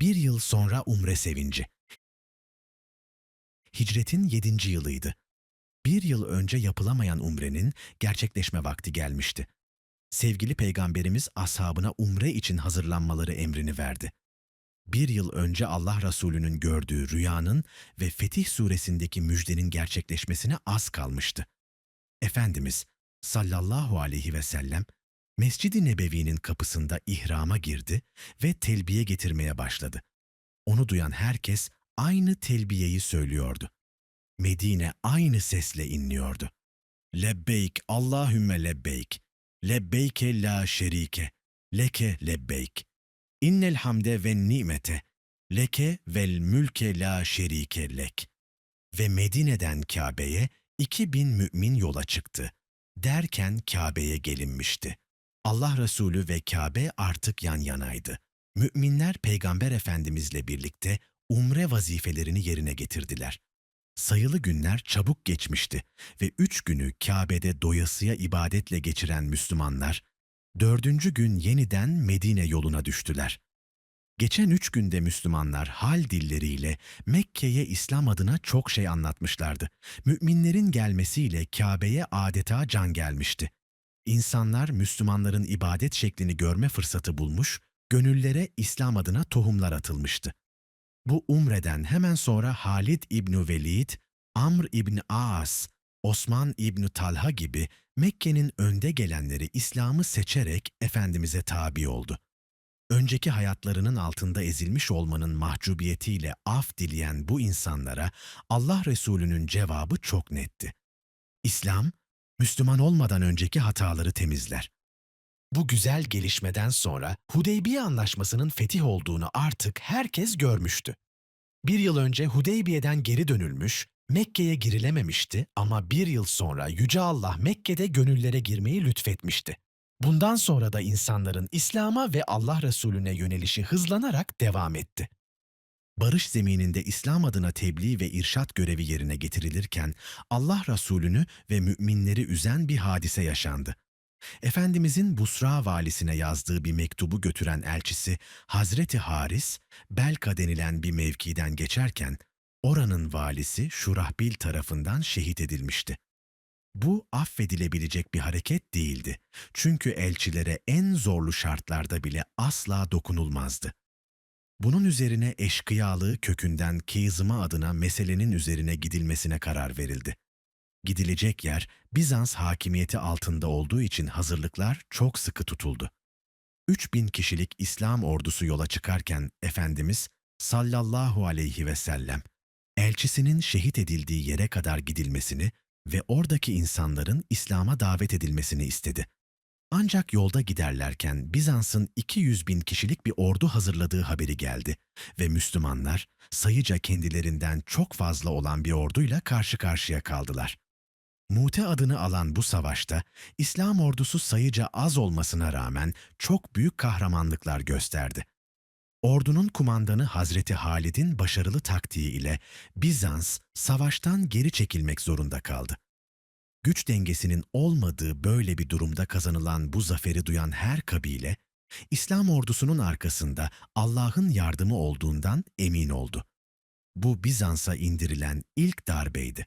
Bir yıl sonra umre sevinci. Hicretin yedinci yılıydı. Bir yıl önce yapılamayan umrenin gerçekleşme vakti gelmişti. Sevgili Peygamberimiz ashabına umre için hazırlanmaları emrini verdi. Bir yıl önce Allah Resulü'nün gördüğü rüyanın ve Fetih suresindeki müjdenin gerçekleşmesine az kalmıştı. Efendimiz sallallahu aleyhi ve sellem Mescid-i Nebevi'nin kapısında ihrama girdi ve telbiye getirmeye başladı. Onu duyan herkes aynı telbiyeyi söylüyordu. Medine aynı sesle inliyordu. Lebbeyk Allahümme lebbeyk. Lebbeyke la şerike. Leke lebbeyk. İnnel hamde ve nimete. Leke vel mülke la şerike lek. Ve Medine'den Kabe'ye iki bin mümin yola çıktı. Derken Kabe'ye gelinmişti. Allah Resulü ve Kabe artık yan yanaydı. Müminler Peygamber Efendimizle birlikte umre vazifelerini yerine getirdiler. Sayılı günler çabuk geçmişti ve üç günü Kabe'de doyasıya ibadetle geçiren Müslümanlar, dördüncü gün yeniden Medine yoluna düştüler. Geçen üç günde Müslümanlar hal dilleriyle Mekke'ye İslam adına çok şey anlatmışlardı. Müminlerin gelmesiyle Kabe'ye adeta can gelmişti. İnsanlar Müslümanların ibadet şeklini görme fırsatı bulmuş, gönüllere İslam adına tohumlar atılmıştı. Bu umreden hemen sonra Halid İbni Velid, Amr İbni Aas, Osman İbni Talha gibi Mekke'nin önde gelenleri İslam'ı seçerek Efendimiz'e tabi oldu. Önceki hayatlarının altında ezilmiş olmanın mahcubiyetiyle af dileyen bu insanlara Allah Resulü'nün cevabı çok netti. İslam, Müslüman olmadan önceki hataları temizler. Bu güzel gelişmeden sonra Hudeybiye Anlaşması'nın fetih olduğunu artık herkes görmüştü. Bir yıl önce Hudeybiye'den geri dönülmüş, Mekke'ye girilememişti ama bir yıl sonra Yüce Allah Mekke'de gönüllere girmeyi lütfetmişti. Bundan sonra da insanların İslam'a ve Allah Resulüne yönelişi hızlanarak devam etti. Barış zemininde İslam adına tebliğ ve irşat görevi yerine getirilirken Allah Resulünü ve müminleri üzen bir hadise yaşandı. Efendimizin Busra valisine yazdığı bir mektubu götüren elçisi Hazreti Haris, Belka denilen bir mevkiden geçerken oranın valisi Şurahbil tarafından şehit edilmişti. Bu affedilebilecek bir hareket değildi. Çünkü elçilere en zorlu şartlarda bile asla dokunulmazdı. Bunun üzerine eşkıyalığı kökünden Keyzıma adına meselenin üzerine gidilmesine karar verildi. Gidilecek yer Bizans hakimiyeti altında olduğu için hazırlıklar çok sıkı tutuldu. 3000 kişilik İslam ordusu yola çıkarken Efendimiz sallallahu aleyhi ve sellem elçisinin şehit edildiği yere kadar gidilmesini ve oradaki insanların İslam'a davet edilmesini istedi. Ancak yolda giderlerken Bizans'ın 200 bin kişilik bir ordu hazırladığı haberi geldi ve Müslümanlar sayıca kendilerinden çok fazla olan bir orduyla karşı karşıya kaldılar. Mute adını alan bu savaşta İslam ordusu sayıca az olmasına rağmen çok büyük kahramanlıklar gösterdi. Ordunun kumandanı Hazreti Halid'in başarılı taktiği ile Bizans savaştan geri çekilmek zorunda kaldı. Güç dengesinin olmadığı böyle bir durumda kazanılan bu zaferi duyan her kabile, İslam ordusunun arkasında Allah'ın yardımı olduğundan emin oldu. Bu Bizans'a indirilen ilk darbeydi.